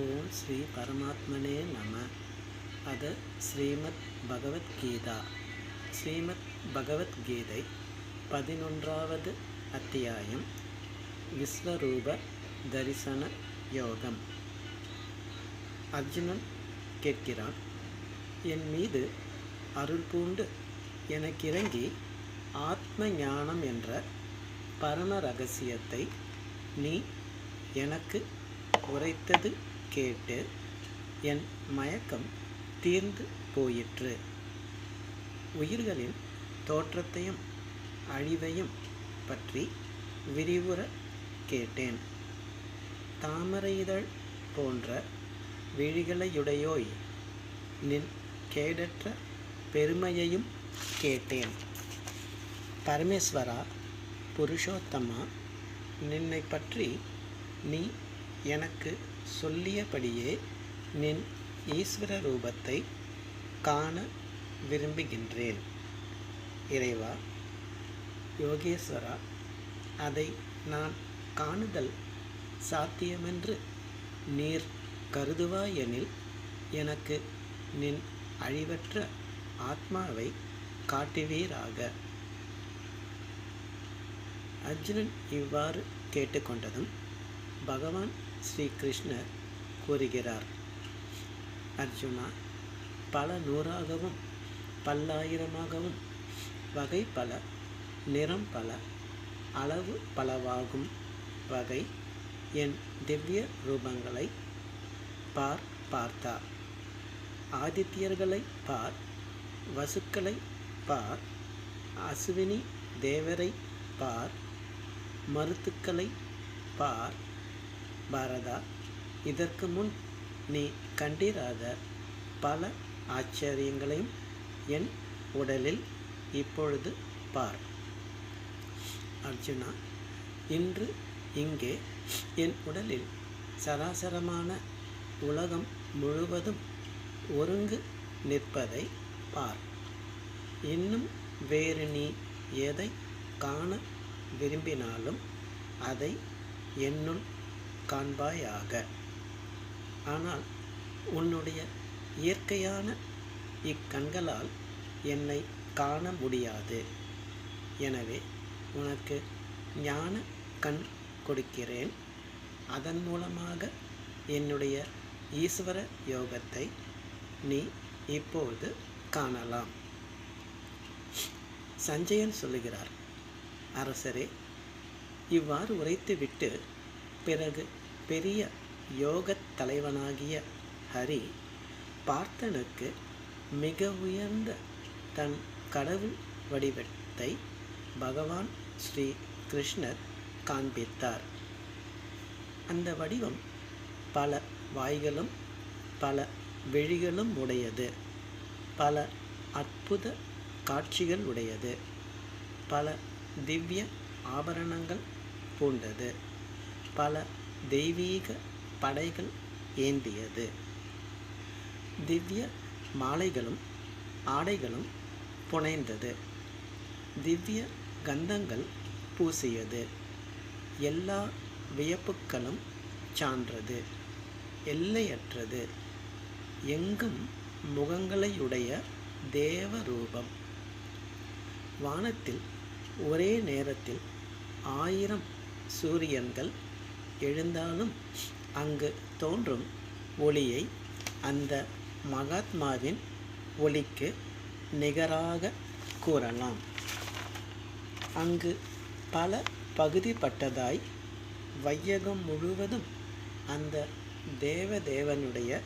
ஓம் ஸ்ரீ பரமாத்மனே நம. அது ஸ்ரீமத் பகவத்கீதா ஸ்ரீமத் பகவத்கீதை பதினொன்றாவது அத்தியாயம். விஸ்வரூப தரிசன யோகம். அர்ஜுனன் கேட்கிறான் என் மீது அருள் பூண்டு எனக்கிறங்கி ஆத்ம ஞானம் என்ற பரம ரகசியத்தை நீ எனக்கு உரைத்தது கேட்டு என் மயக்கம் தீர்ந்து போயிற்று. உயிர்களின் தோற்றத்தையும் அழிவையும் பற்றி விரிவுற கேட்டேன். தாமரை இதழ் போன்ற விழிகளையுடையோய் நின் கேடற்ற பெருமையையும் கேட்டேன். பரமேஸ்வரா புருஷோத்தமா நின்னை பற்றி நீ எனக்கு சொல்லியபடியே நின் ஈஸ்வர ரூபத்தை காண விரும்புகின்றேன். இறைவா யோகேஸ்வரா அதை நான் காணுதல் சாத்தியமென்று நீர் கருதுவாயெனில் எனக்கு நின் அழிவற்ற ஆத்மாவை காட்டுவீராக. அர்ஜுனன் இவ்வாறு கேட்டுக்கொண்டதும் பகவான் ஸ்ரீ கிருஷ்ணர் கூறுகிறார். அர்ஜுனா பல நூறாகவும் பல்லாயிரமாகவும் வகை பல நிறம் பல அளவு பலவாகும். வகை என் திவ்ய ரூபங்களை பார் பார்த்தார். ஆதித்யர்களை பார் வசுக்களை பார் அசுவினி தேவரை பார் மருத்துக்களை பார் பாரதா இதற்கு முன் நீ கண்டிராத பல ஆச்சரியங்களையும் என் உடலில் இப்பொழுது பார். அர்ஜுனா இன்று இங்கே என் உடலில் சராசரமான உலகம் முழுவதும் ஒருங்கு நிற்பதை பார். இன்னும் வேறு நீ எதை காண விரும்பினாலும் அதை என்னுள் காண்பாயாக. ஆனால் உன்னுடைய இயற்கையான இக்கண்களால் என்னை காண முடியாது. எனவே உனக்கு ஞான கண் கொடுக்கிறேன். அதன் மூலமாக என்னுடைய ஈஸ்வர யோகத்தை நீ இப்போது காணலாம். சஞ்சயன் சொல்லுகிறார் அரசரே இவ்வாறு உரைத்துவிட்டு பிறகு பெரிய யோகத் தலைவனாகிய ஹரி பார்த்தனுக்கு மிக உயர்ந்த தன் கடவுள் வடிவத்தை பகவான் ஸ்ரீ கிருஷ்ணர் காண்பித்தார். அந்த வடிவம் பல வாய்களும் பல விழிகளும் உடையது. பல அற்புத காட்சிகள் உடையது. பல திவ்ய ஆபரணங்கள் பூண்டது. பல தெய்வீக படைகள் ஏந்தியது. திவ்ய மாலைகளும் ஆடைகளும் புனைந்தது. திவ்ய கந்தங்கள் பூசியது. எல்லா வியப்புக்களும் சான்றது. எல்லையற்றது. எங்கும் முகங்களையுடைய தேவரூபம். வானத்தில் ஒரே நேரத்தில் ஆயிரம் சூரியன்கள் எழுந்தாலும் அங்கு தோன்றும் ஒளியை அந்த மகாத்மாவின் ஒளிக்கு நிகராக கூறலாம். அங்கு பல பகுதிப்பட்டதாய் வையகம் முழுவதும் அந்த தேவதேவனுடைய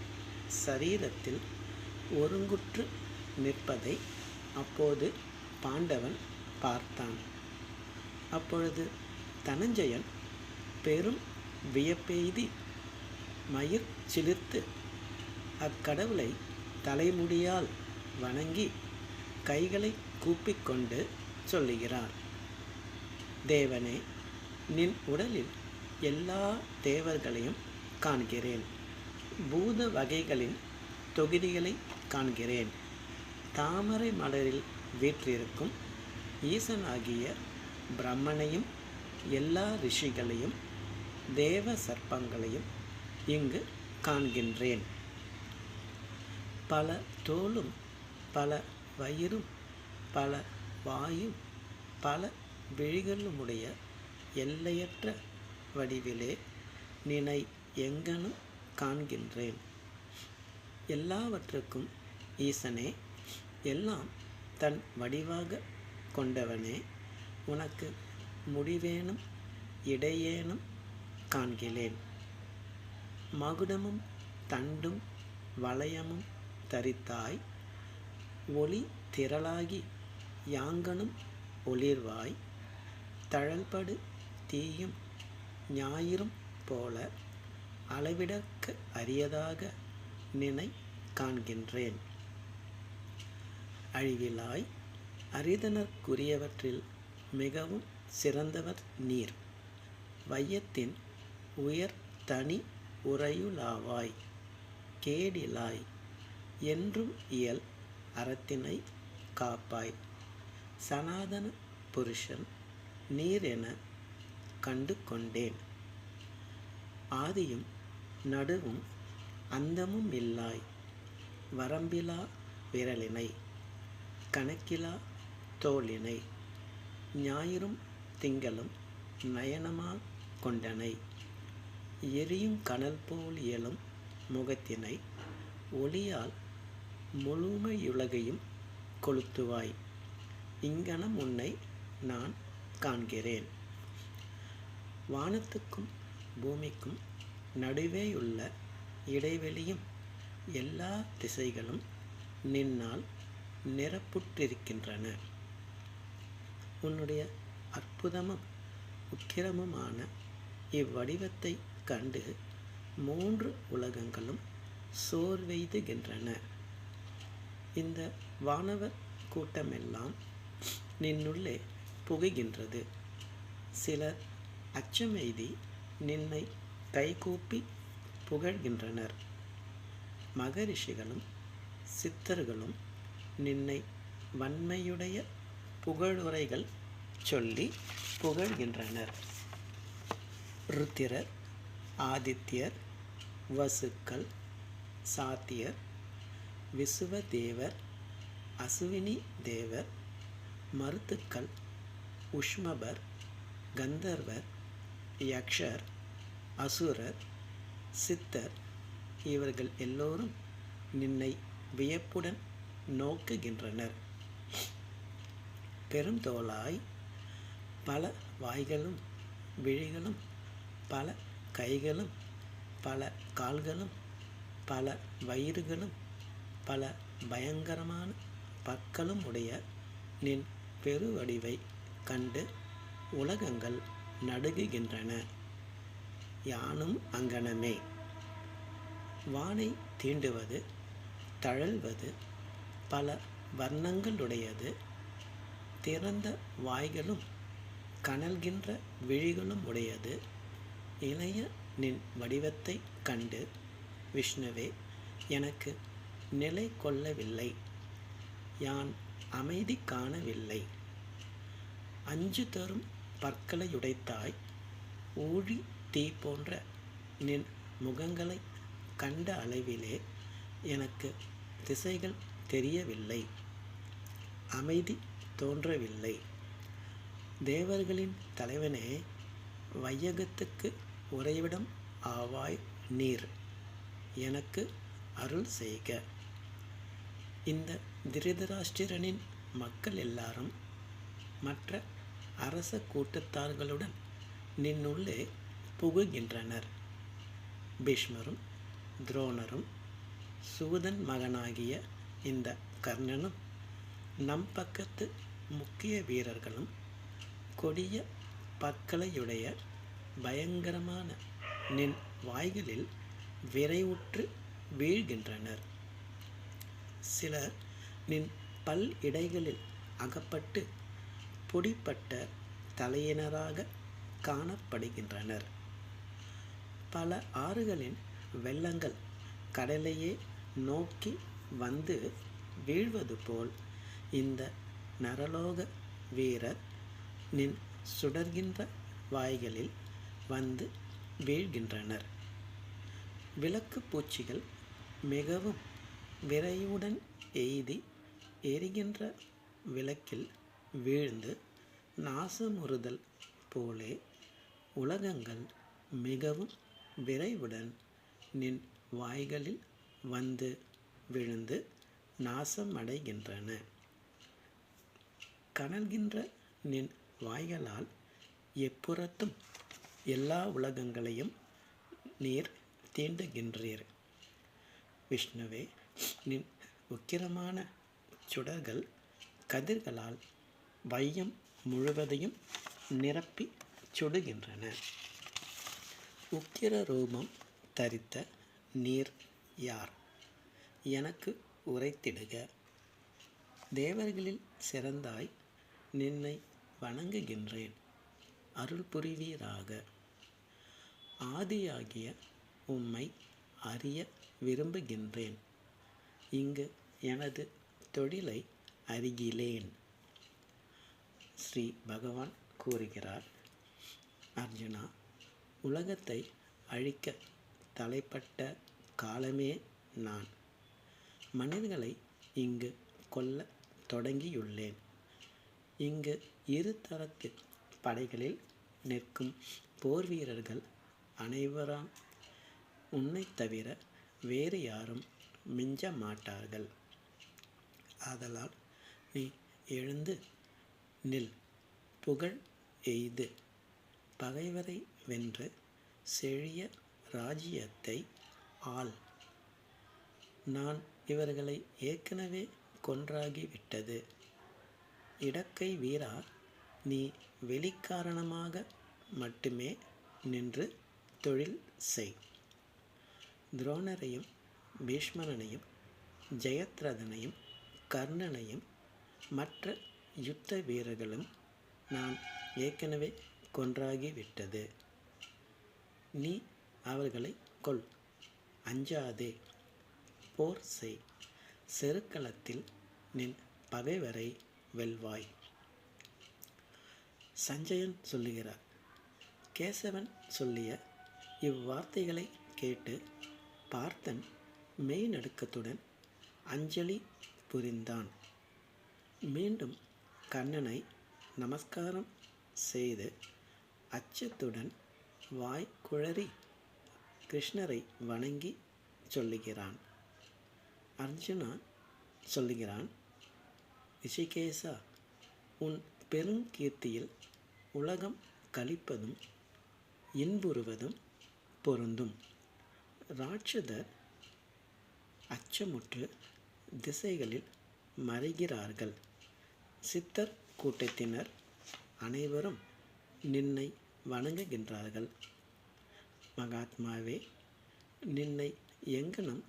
சரீரத்தில் ஒருங்குற்று நிற்பதை அப்போது பாண்டவன் பார்த்தான். அப்பொழுது தனஞ்சயன் பெரும் வியப்பெய்தி மயிர் சிலிர்த்து அக்கடவுளை தலைமுடியால் வணங்கி கைகளை கூப்பிக்கொண்டு சொல்லுகிறார். தேவனே நின் உடலில் எல்லா தேவர்களையும் காண்கிறேன். பூத வகைகளின் தொகுதிகளை காண்கிறேன். தாமரை மலரில் வீற்றிருக்கும் ஈசனாகிய பிரம்மனையும் எல்லா ரிஷிகளையும் தேவ சர்ப்பங்களையும் இங்கு காண்கின்றேன். பல தோளும் பல வயிறும் பல வாயும் பல விழிகளுமுடைய எல்லையற்ற வடிவிலே நினை எங்கனும் காண்கின்றேன். எல்லாவற்றுக்கும் ஈசனே எல்லாம் தன் வடிவாக கொண்டவனே உனக்கு முடிவேனும் இடையேனும் காண்கிறேன். மகுடமும் தண்டும் வளையமும் தரித்தாய் ஒளி திரளாகி யாங்கனும் ஒளிர்வாய் தழல்படு தீயும் ஞாயிறும் போல அளவிடக்க அரியதாக நினை காண்கின்றேன். அழிவிலாய் அரிதனர்க்குரியவற்றில் மிகவும் சிறந்தவர் நீர். வையத்தின் உயர் தனி உறையுலாவாய் கேடிலாய் என்றும் இயல் அறத்தினை காப்பாய். சனாதன புருஷன் நீர் என கண்டு கொண்டேன் ஆதியும் நடுவும் அந்தமும் இல்லாய் வரம்பிலா விரலினை கணக்கிலா தோளினை ஞாயிறும் திங்களும் நயனமாக கொண்டனை. எரியும் கனல் போல் இயலும் முகத்தினை ஒளியால் முழுமையுலகையும் கொளுத்துவாய். இங்கனம் உன்னை நான் காண்கிறேன். வானத்துக்கும் பூமிக்கும் நடுவேயுள்ள இடைவெளியும் எல்லா திசைகளும் நின்னால் நிரப்புற்றிருக்கின்றன. உன்னுடைய அற்புதமும் உக்கிரமுமான இவ்வடிவத்தை கண்டு மூன்று உலகங்களும் சோர்வெய்துகின்றன. இந்த வானவர் கூட்டமெல்லாம் நின்னுள்ளே புகுகின்றது. சிலர் அச்சமெய்தி நின்னை கைகூப்பி புகழ்கின்றனர். மகரிஷிகளும் சித்தர்களும் நின்னை வன்மையுடைய புகழுரைகள் சொல்லி புகழ்கின்றனர். ருத்திரர் ஆதித்யர் வசுக்கள் சாத்தியர் விசுவதேவர் அசுவினி தேவர் மருத்துக்கள் உஷ்மபர் கந்தர்வர் யக்ஷர் அசுரர் சித்தர் இவர்கள் எல்லோரும் நின்னை வியப்புடன் நோக்குகின்றனர். பெருந்தோளாய் பல வாய்களும் விழிகளும் பல கைகளும் பல கால்களும் பல வயிறுகளும் பல பயங்கரமான பற்களும் உடைய நின் பெருவடிவை கண்டு உலகங்கள் நடுகுகின்றன யானும் அங்கனமே. வானை தீண்டுவது தழல்வது பல வர்ணங்களுடையது திறந்த வாய்களும் கனல்கின்ற விழிகளும் உடையது இளைய நின் வடிவத்தை கண்டு விஷ்ணுவே எனக்கு நிலை கொள்ளவில்லை. யான் அமைதி காணவில்லை. அஞ்சு தரும் பற்களையுடைத்தாய் ஊழி தீ போன்ற நின் முகங்களை கண்ட அளவிலே எனக்கு திசைகள் தெரியவில்லை. அமைதி தோன்றவில்லை. தேவர்களின் தலைவனே வையகத்துக்கு உறைவிடம் ஆவாய் நீர் எனக்கு அருள் செய்க. இந்த திருதராஷ்டிரனின் மக்கள் எல்லாரும் மற்ற அரச கூட்டத்தார்களுடன் நின்னுள்ளே புகுகின்றனர். பீஷ்மரும் துரோணரும் சூதன் மகனாகிய இந்த கர்ணனும் நம் பக்கத்து முக்கிய வீரர்களும் கொடிய பற்களையுடைய பயங்கரமான நின் வாய்களில் விரைவுற்று வீழ்கின்றனர். சிலர் நின் பல் இடைகளில் அகப்பட்டு பொடிப்பட்ட தலையினராக காணப்படுகின்றனர். பல ஆறுகளின் வெள்ளங்கள் கடலையே நோக்கி வந்து வீழ்வது போல் இந்த நரலோக வீரர் நின் சுடர்கின்ற வாய்களில் வந்து வீழ்கின்றனர். விளக்கு பூச்சிகள் மிகவும் விரைவுடன் எய்தி எரிகின்ற விளக்கில் வீழ்ந்து நாசமுறுதல் போலே உலகங்கள் மிகவும் விரைவுடன் நின் வாய்களில் வந்து விழுந்து நாசமடைகின்றன. கனல்கின்ற நின் வாய்களால் எப்புறத்தும் எல்லா உலகங்களையும் நீர் தீண்டுகின்றீர். விஷ்ணுவே நின் உக்கிரமான சுடர்கள் கதிர்களால் வையம் முழுவதையும் நிரப்பி சுடுகின்றன. உக்கிர ரூபம் தரித்த நீர் யார்? எனக்கு உரைத்திடுக. தேவர்களில் சிறந்தாய் நின்னை வணங்குகின்றேன். அருள் புரிவீராக ஆதியாகிய உம்மை அறிய விரும்புகின்றேன். இங்கு எனது தொழிலை அறிகிலேன். ஸ்ரீ பகவான் கூறுகிறார் அர்ஜுனா உலகத்தை அழிக்க தலைப்பட்ட காலமே நான். மனிதர்களை இங்கு கொல்ல தொடங்கியுள்ளேன். இங்கு இரு தரத்து படைகளில் நிற்கும் போர் வீரர்கள் அனைவராம். உன்னை தவிர வேறு யாரும் மிஞ்ச மாட்டார்கள் ஆதலால் நீ எழுந்து நில் புகழ் எய்து. பகைவரை வென்று செழிய ராஜ்யத்தை ஆள். நான் இவர்களை ஏற்கனவே கொன்றாகிவிட்டது. இடக்கை வீரா நீ வெளிக்காரணமாக மட்டுமே நின்று தொழில் செய். துரோணரையும் பீஷ்மரனையும் ஜெயத்ரதனையும் கர்ணனையும் மற்ற யுத்த வீரர்களும் நான் ஏற்கனவே கொன்றாகிவிட்டது. நீ அவர்களை கொள் அஞ்சாதே. போர் செய். செருக்களத்தில் நின் பகைவரை வெல்வாய். சஞ்சயன் சொல்லுகிறார். கேசவன் சொல்லிய இவ்வார்த்தைகளை கேட்டு பார்த்தன் மெய் நடுக்கத்துடன் அஞ்சலி புரிந்தான். மீண்டும் கண்ணனை நமஸ்காரம் செய்து அச்சத்துடன் வாய் குழறி கிருஷ்ணரை வணங்கி சொல்லுகிறான். அர்ஜுனா சொல்லுகிறான் ரிஷிகேசா உன் பெருங்கீர்த்தியில் உலகம் கழிப்பதும் இன்புறுவதும் பொருந்தும். ராட்சதர் அச்சமுற்று திசைகளில் மறைகிறார்கள். சித்தர் கூட்டத்தினர் அனைவரும் நின்னை வணங்குகின்றார்கள். மகாத்மாவே நின்னை எங்கனம்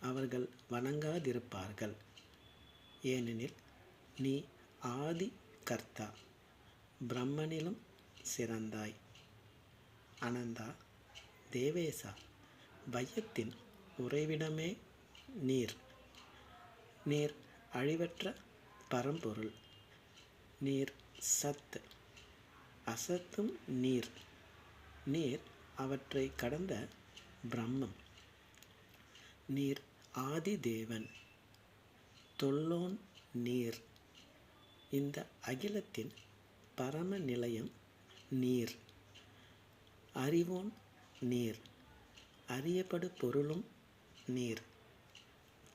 அவர்கள் வணங்காதிருப்பார்கள். ஏனெனில் நீ ஆதி கர்த்தா பிரம்மனிலும் சிறந்தாய். அனந்தா தேவேசா வையத்தின் உறைவிடமே நீர். நீர் அழிவற்ற பரம்பொருள். நீர் சத்து அசத்தும் நீர். நீர் அவற்றை கடந்த பிரம்மம். நீர் ஆதிதேவன் தொல்லோன் நீர். இந்த அகிலத்தின் பரம நிலையம் நீர். அறிவோன் நீர். அறியப்படு பொருளும் நீர்.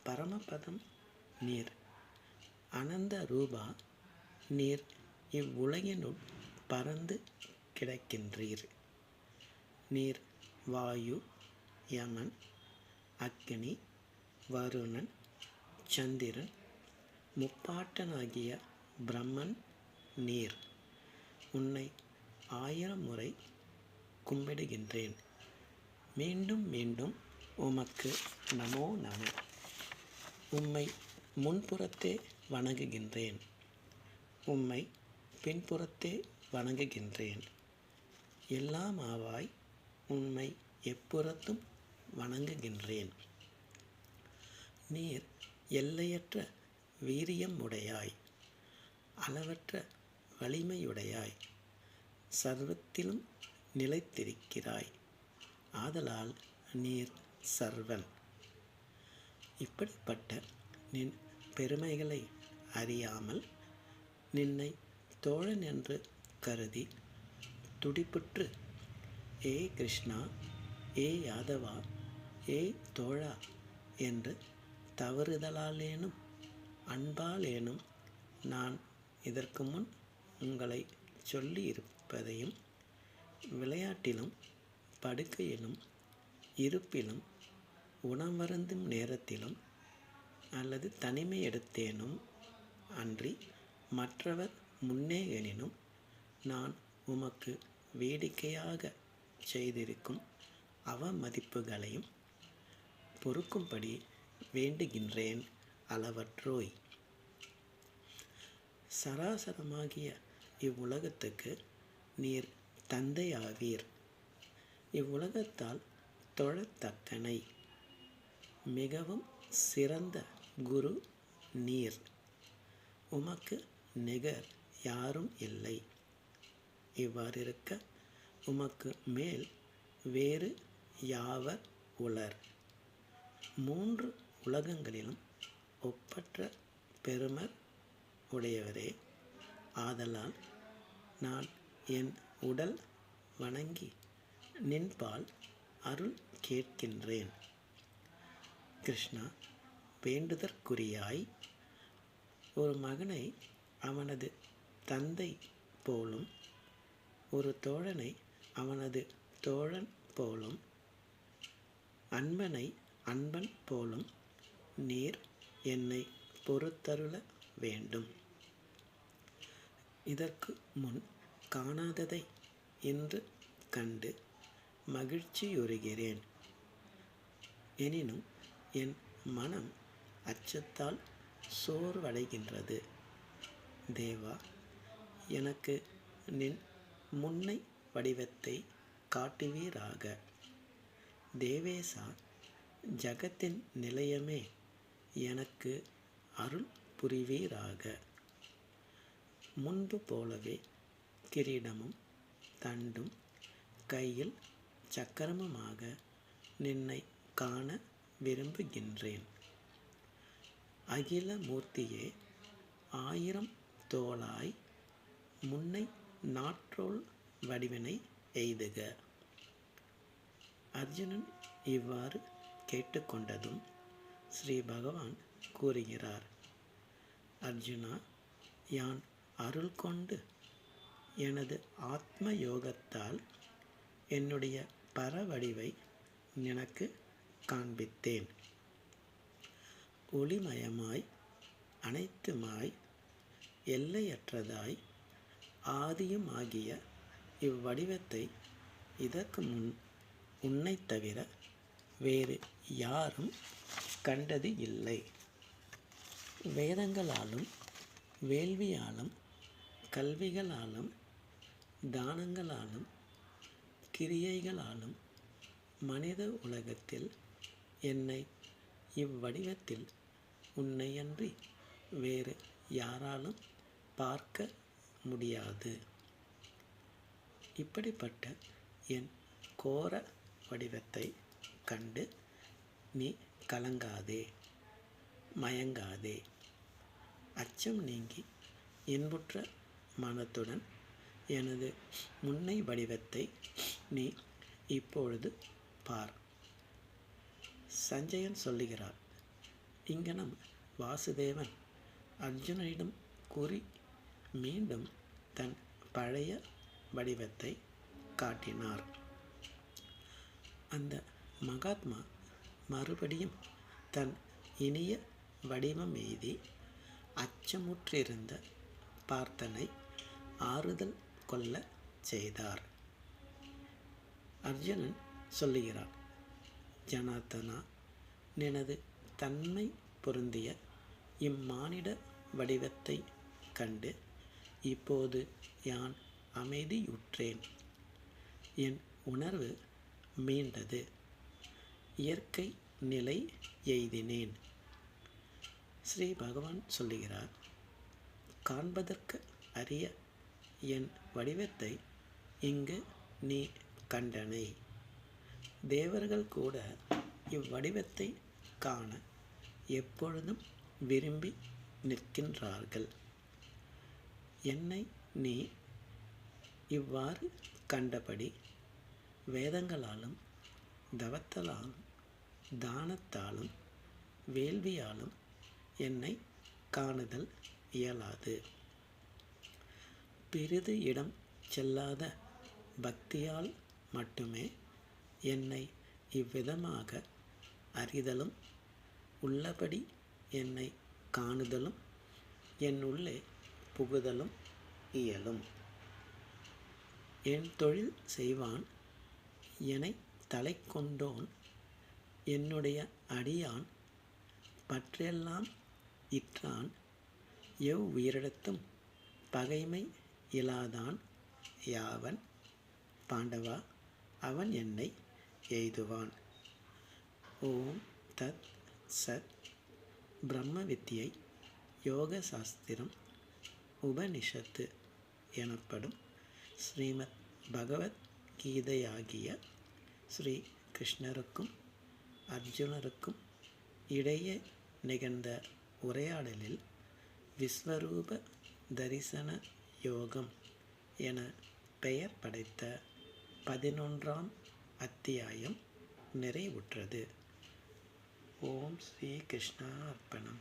பரமபதம் நீர். அனந்த ரூபா நீர். இவ்வுலகினுள் பறந்து கிடக்கின்றீர். நீர் வாயு யமன் அக்னி வருணன் சந்திரன் முப்பாட்டனாகிய பிரம்மன் நீர். உன்னை ஆயிரம் முறை கும்பிடுகின்றேன். மீண்டும் மீண்டும் உமக்கு நமோ நமோ. உம்மை முன்புறத்தே வணங்குகின்றேன். உம்மை பின்புறத்தே வணங்குகின்றேன். எல்லாம் ஆவாய் உம்மை எப்புறத்தும் வணங்குகின்றேன். நீர் எல்லையற்ற வீரியம் உடையாய். அளவற்ற வலிமையுடையாய். சர்வத்திலும் நிலைத்திருக்கிறாய். ஆதலால் நீர் சர்வன். இப்படிப்பட்ட நின் பெருமைகளை அறியாமல் நின்னை தோழன் என்று கருதி துடிப்புற்று ஏ கிருஷ்ணா ஏ யாதவா ஏ தோழா என்று தவறுதலாலேனும் அன்பாலேனும் நான் இதற்கு முன் உங்களை சொல்லியிருப்பதையும் விளையாட்டிலும் படுக்கையிலும் இருப்பிலும் உணவருந்தும் நேரத்திலும் அல்லது தனிமை எடுத்தேனும் அன்றி மற்றவர் முன்னே எனினும் நான் உமக்கு வேடிக்கையாக செய்திருக்கும் அவமதிப்புகளையும் பொறுக்கும்படி வேண்டுகின்றேன் அளவற்றோய். சராசரமாகிய இவ்வுலகத்துக்கு நீர் தந்தையாவீர். இவ்வுலகத்தால் தொழத்தக்கனை. மிகவும் சிறந்த குரு நீர். உமக்கு நிகர் யாரும் இல்லை. இவ்வாறிருக்க உமக்கு மேல் வேறு யாவர் உலர்? மூன்று உலகங்களிலும் ஒப்பற்ற பெருமர் உடையவரே. ஆதலால் நான் என் உடல் வணங்கி நின்பால் அருள் கேட்கின்றேன். கிருஷ்ணா வேண்டுதற்குரியாய் ஒரு மகனை அவனது தந்தை போலும் ஒரு தோழனை அவனது தோழன் போலும் அன்பனை அன்பன் போலும் நீர் என்னை பொறுத்தருள வேண்டும். இதற்கு முன் காணாததை இன்று கண்டு மகிழ்ச்சியுறுகிறேன். எனினும் என் மனம் அச்சத்தால் சோர்வடைகின்றது. தேவா எனக்கு நின் முன்னை வடிவத்தை காட்டுவீராக. தேவேசா ஜகத்தின் நிலையமே எனக்கு அருள் புரிவீராக. முன்பு போலவே கிரீடமும் தண்டும் கையில் சக்கரமமாக நின்னை காண விரும்புகின்றேன். அகில மூர்த்தியே ஆயிரம் தோளாய் முன்னை நாற்றோல் வடிவினை எய்துக. அர்ஜுனன் இவ்வாறு கேட்டுக்கொண்டதும் ஸ்ரீ பகவான் கூறுகிறார் அர்ஜுனா யான் அருள் கொண்டு எனது ஆத்ம யோகத்தால் என்னுடைய பரவடிவை எனக்கு காண்பித்தேன். ஒளிமயமாய் அனைத்துமாய் எல்லையற்றதாய் ஆதியுமாகிய இவ்வடிவத்தை இதற்கு முன் உன்னைத் தவிர வேறு யாரும் கண்டது இல்லை. வேதங்களாலும் வேள்வியாலும் கல்விகளாலும் தானங்களாலும் கிரியைகளாலும் மனித உலகத்தில் என்னை இவ்வடிவத்தில் உன்னையன்றி வேறு யாராலும் பார்க்க முடியாது. இப்படிப்பட்ட என் கோர வடிவத்தை கண்டு நீ கலங்காதே மயங்காதே. அச்சம் நீங்கி இன்புற்ற மனத்துடன் எனது முன்னை வடிவத்தை நீ இப்பொழுது பார். சஞ்சயன் சொல்லுகிறார் இங்கனம் வாசுதேவன். அர்ஜுனனிடம் கூறி மீண்டும் தன் பழைய வடிவத்தை காட்டினார். அந்த மகாத்மா மறுபடியும் தன் இனிய வடிவம் எய்தி அச்சமுற்றிருந்த பார்த்தனை ஆறுதல் கொள்ள செய்தார். அர்ஜுனன் சொல்லுகிறார் ஜனார்த்தனா நினது தன்மை பொருந்திய இம்மானிட வடிவத்தை கண்டு இப்போது யான் அமைதியுற்றேன். என் உணர்வு மீண்டது. இயற்கை நிலை எய்தினேன். ஸ்ரீ பகவான் சொல்லுகிறார் காண்பதற்கு அரிய என் வடிவத்தை இங்கு நீ கண்டனை. தேவர்கள் கூட இவ்வடிவத்தை காண எப்பொழுதும் விரும்பி நிற்கின்றார்கள். என்னை நீ இவ்வாறு கண்டபடி வேதங்களாலும் தவத்தலாலும் தானத்தாலும் வேள்வியாலும் என்னை காணுதல் இயலாது. பிறிது இடம் செல்லாத பக்தியால் மட்டுமே என்னை இவ்விதமாக அறிதலும் உள்ளபடி என்னை காணுதலும் என் உள்ளே புகுதலும் இயலும். என் தொழில் செய்வான் என்னை தலை கொண்டோன் என்னுடைய அடியான் பற்றெல்லாம் இற்றான் எவ் உயிரிடத்தும் பகைமை இலாதான் யாவன் பாண்டவா அவன் என்னை எய்துவான். ஓம் தத் சத் பிரம்ம வித்தியை யோக சாஸ்திரம் உபனிஷத்து எனப்படும் ஸ்ரீமத் பகவத் கீதையாகிய ஸ்ரீ கிருஷ்ணருக்கும் அர்ஜுனருக்கும் இடையே நிகழ்ந்த உரையாடலில் விஸ்வரூப தரிசன யோகம் என பெயர் படைத்த பதினொன்றாம் அத்தியாயம் நிறைவுற்றது. ஓம் ஸ்ரீ கிருஷ்ணா அர்ப்பணம்